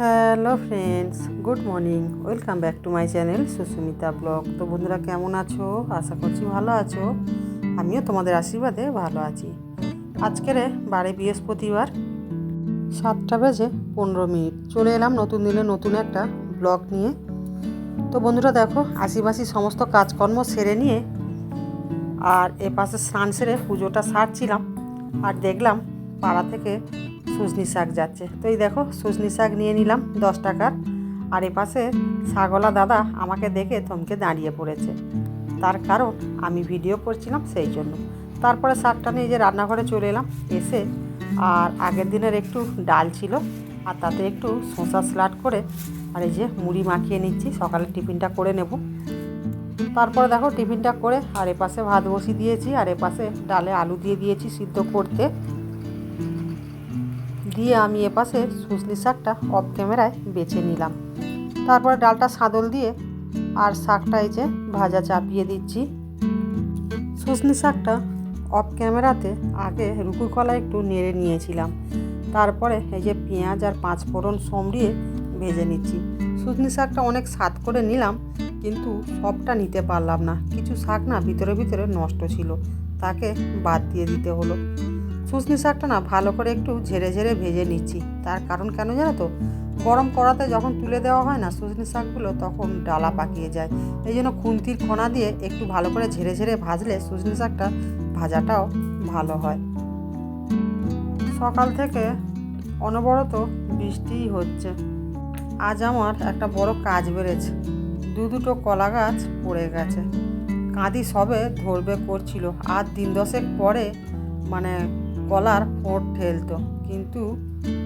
Hello friends, good morning. Welcome back to my channel Susmita blog. তো বন্ধুরা, কেমন আছো? আশা করছি ভালো আছো। আমিও তোমাদের আশীর্বাদে ভালো আছি। আজকের বারে বৃহস্পতিবার, সাতটা বেজে পনেরো মিনিট। চলে এলাম নতুন দিনে নতুন একটা ব্লগ নিয়ে। তো বন্ধুরা, দেখো আশিপাশি সমস্ত কাজকর্ম সেরে নিয়ে আর এ পাশে স্নান সেরে পুজোটা সারছিলাম। আর দেখলাম পাড়া থেকে সজনি শাক যাচ্ছে। তো এই দেখো, সজনি শাক নিয়ে নিলাম দশ টাকার। আর এ পাশে শাকওয়ালা দাদা আমাকে দেখে থমকে দাঁড়িয়ে পড়েছে। তার কারণ আমি ভিডিও করছিলাম সেই জন্য। তারপরে শাকটা নিয়ে যে রান্নাঘরে চলে এলাম, এসে আর আগের দিনের একটু ডাল ছিল। আর তাতে একটু শসা স্লাট করে আর এই যে মুড়ি মাখিয়ে নিচ্ছি সকালে টিফিনটা করে নেব। তারপরে দেখো টিফিনটা করে আর এপাশে ভাত বসি দিয়েছি, আর এপাশে ডালে আলু দিয়ে দিয়েছি সিদ্ধ করতে। দিয়ে আমি এপাশে সুসনি শাকটা অফ ক্যামেরায় বেছে নিলাম। তারপরে ডালটা সাদল দিয়ে আর শাকটা এই যে ভাজা চাপিয়ে দিচ্ছি। সুসনি শাকটা অফ ক্যামেরাতে আগে রুকু কলা একটু নেড়ে নিয়েছিলাম। তারপরে এই যে পেঁয়াজ আর পাঁচ ফোড়ন সমড়িয়ে ভেজে নিচ্ছি। সুসনি শাকটা অনেক স্বাদ করে নিলাম, কিন্তু সবটা নিতে পারলাম না। কিছু শাক না ভিতরে ভিতরে নষ্ট ছিল, তাকে বাদ দিয়ে দিতে হলো। শুশনি শাকটা না ভালো করে একটু ঝেড়ে ঝেড়ে ভেজে নিচ্ছি। তার কারণ কেন জানো তো? গরম কড়াতে যখন তুলে দেওয়া হয় না শুশনি শাকগুলো তখন ডালা পাকিয়ে যায়। এই জন্য খুন্তির খোনা দিয়ে একটু ভালো করে ঝেড়ে ঝেড়ে ভাজলে শুশনি শাকটা ভাজাটাও ভালো হয়। সকাল থেকে অনবরত বৃষ্টিই হচ্ছে। আজ আমার একটা বড় কাজ বেড়েছে। দু দুটো কলা গাছ পড়ে গেছে। কাঁদি সবে ধরবে করছিল। আর দিন দশেক পরে মানে কলার ফোট ঠেলতো কিন্তু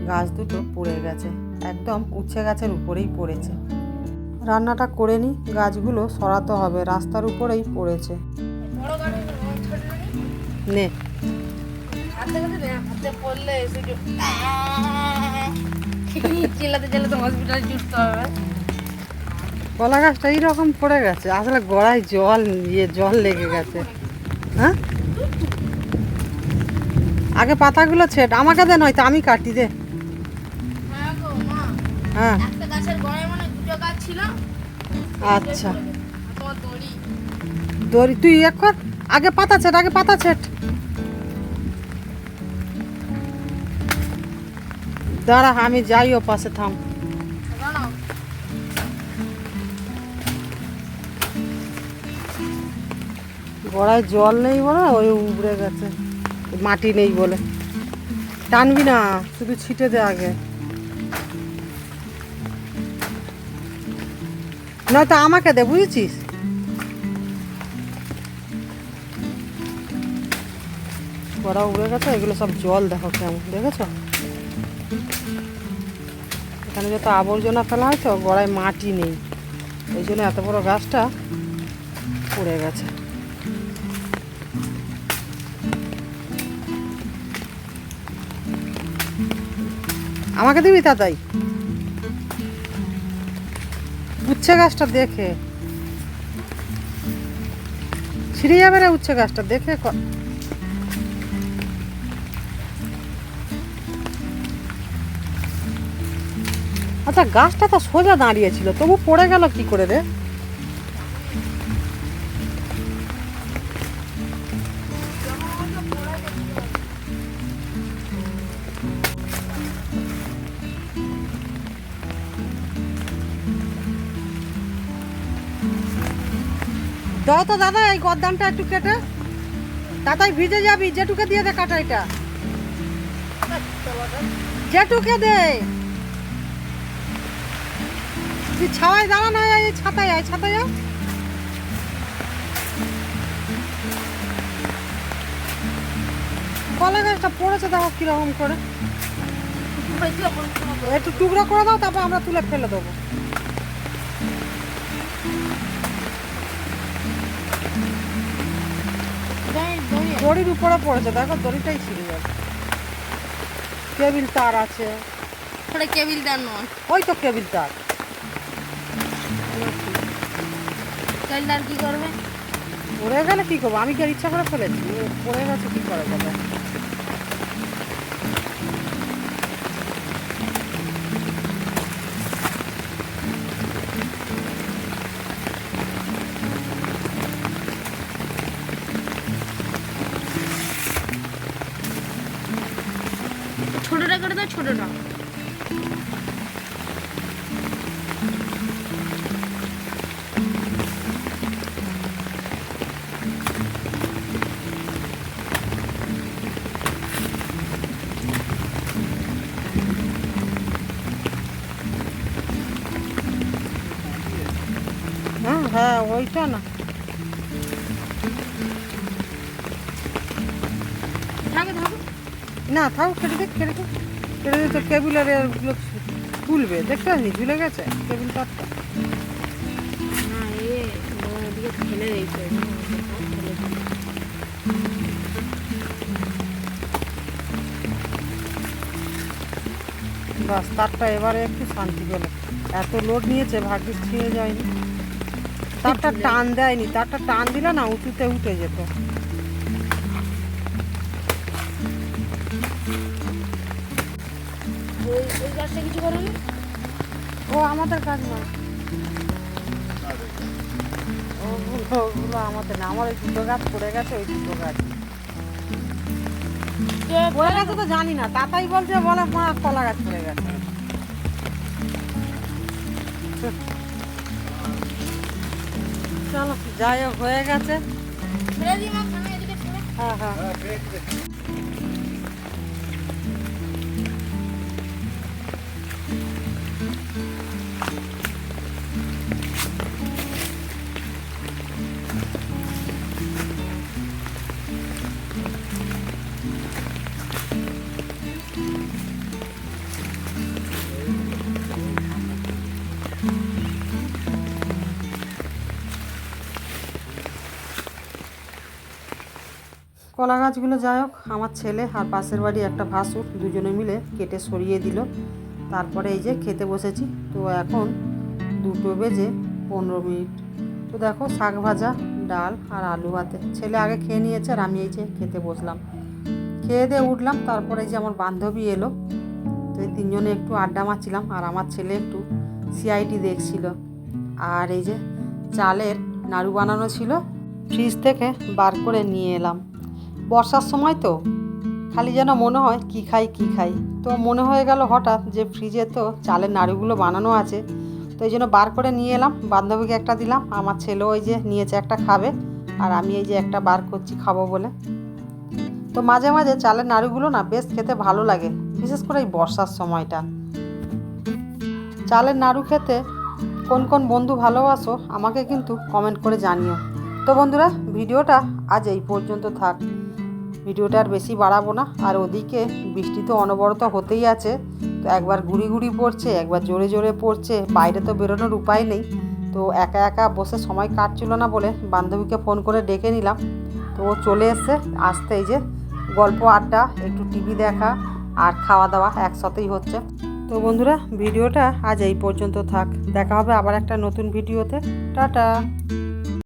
গাছ দুটো পড়ে গেছে একদম উচ্ছে গাছের উপরেই পড়েছে। রান্নাটা করে নিই গাছগুলো সরাতে হবে রাস্তার উপরেই পড়েছে। নে। কলা গাছটা এইরকম পড়ে গেছে আসলে গড়ায় জল ইয়ে জল লেগে গেছে। হ্যাঁ? আগে পাতাগুলো ছেট। আমাকে দে নয়তো আমি কাটি দে। হ্যাঁ হ্যাঁ। মানে আচ্ছা। দড়ি। তুই এক কর। আগে পাতা ছেট আগে পাতা ছেট। দাঁড়া আমি যাই ও পাশে থাম। গড়ায় জল নেই বলে ওই উবড়ে গেছে। মাটি নেই বলে। টানবি না, শুধু ছিটে দে আগে। নয়তো আমাকে দে, বুঝেছিস? গড়া উড়ে গেছে, এগুলো সব জল, দেখো কেমন, দেখেছ? এখানে যত আবর্জনা ফেলা হয় তো গড়ায় মাটি নেই। এই জন্য এত বড় গাছটা পড়ে গেছে। আমাকে দিবি তা তাতাই উচ্ছে গাছটা দেখে। ছিঁড়ে যাবে না উচ্ছে গাছটা, দেখে আচ্ছা গাছটা তো সোজা দাঁড়িয়েছিল তবু পড়ে গেল কি করে রে? দাও তো দাদা, এই গদ্দানটা একটু কেটে। দাদাই ভিজে যাবি জেঠুকে দিয়ে দে কাটা এটা জেঠুকে দে। তুই ছাওয়ায় দাঁড়া না, এই ছাতায় আয় ছাতায় আয়। কলা গাছটা পড়েছে, দেখো কীরকম করে। একটু টুকরো করে দাও, তারপর আমরা তুলে ফেলে দেবো। দড়ির উপরে পড়েছে দেখো দড়িটাই ছিঁড়ে যাবে। কেবিল তার আছে। কেবিল তার নয়। ওই তো কেবিল তার। কি করবে? পড়ে গেলে কি করব? আমি কি ইচ্ছা করে ফেলেছি? পড়ে গেছে কি করা যাবে 소리나. হ্যাঁ ওইটা না না থাকো খেলে দেখ খেলে দেখ কেটে দিতে কেবিলের এগুলো তুলবে দেখতে পাসনি ঝুলে গেছে কেবিল তারটা বাস, তারটা এবারে একটু শান্তি পেল। এত লোড নিয়েছে, ভাগ্যিস ছিঁড়ে যায়নি। তারটা টান দেয়নি, তারটা টান দিলে না উঁচুতে উঠে যেত। গাছটা কিছু করেনি ও আমাদের কাজ না। ওগুলো আমাদের না। আমার ওই দুটো গাছ পড়ে গেছে ওই দুটো গাছ। পড়ে গেছে তো জানি না। তাতাই বলছে বলে মা কলা গাছ পড়ে গেছে। চলো যাই হোক হয়ে গেছে। হ্যাঁ হ্যাঁ। কলা গাছগুলো যাই হোক, আমার ছেলে আর পাশের বাড়ি একটা ভাসুর, দুজনে মিলে কেটে সরিয়ে দিল। তারপরে এই যে খেতে বসেছি। তো এখন দুটো বেজে পনেরো মিনিট। তো দেখো শাক ভাজা, ডাল আর আলু ভাতে। ছেলে আগে খেয়ে নিয়েছে আর আমি এই যে খেতে বসলাম। খেয়ে দিয়ে উঠলাম, তারপরে যে আমার বান্ধবী এলো। তো এই তিনজনে একটু আড্ডা মারছিলাম আর আমার ছেলে একটু সিআইটি দেখছিল। আর এই যে চালের নাড়ু বানানো ছিল, ফ্রিজ থেকে বার করে নিয়ে এলাম। বর্ষার সময় তো, খালি যেন মনে হয় কি খাই কি খাই। তো মনে হয়ে গেল হঠাৎ যে ফ্রিজে তো চালের নাড়ুগুলো বানানো আছে, তো এই জন্য বার করে নিয়ে এলাম, বান্ধবীকে একটা দিলাম, আমার ছেলেও ওই যে নিয়েছে একটা খাবে, আর আমি এই যে একটা বার করছি খাব বলে। তো মাঝে মাঝে চালের নাড়ুগুলো না বেশ খেতে ভালো লাগে, বিশেষ করে এই বর্ষার সময়টা। চালের নাড়ু খেতে কোন কোন বন্ধু ভালোবাসো, আমাকে কিন্তু কমেন্ট করে জানিও। তো বন্ধুরা, ভিডিওটা আজ এই পর্যন্ত থাক। ভিডিওটা আর বেশি বাড়াবো না। আর ওদিকে বৃষ্টি তো অনবরত হতেই আছে। তো একবার গুড়ি গুড়ি পড়ছে, একবার জোরে জোরে পড়ছে। বাইরে তো বেরোনোর উপায় নেই। তো একা একা বসে সময় কাটছিল না বলে বান্ধবীকে ফোন করে ডেকে নিলাম। তো ও চলে এসছে। আসতে এই যে গল্প আড্ডা, একটু টিভি দেখা আর খাওয়া দাওয়া একসাথেই হচ্ছে। তো বন্ধুরা, ভিডিওটা আজ এই পর্যন্ত থাক। দেখা হবে আবার একটা নতুন ভিডিওতে। টাটা!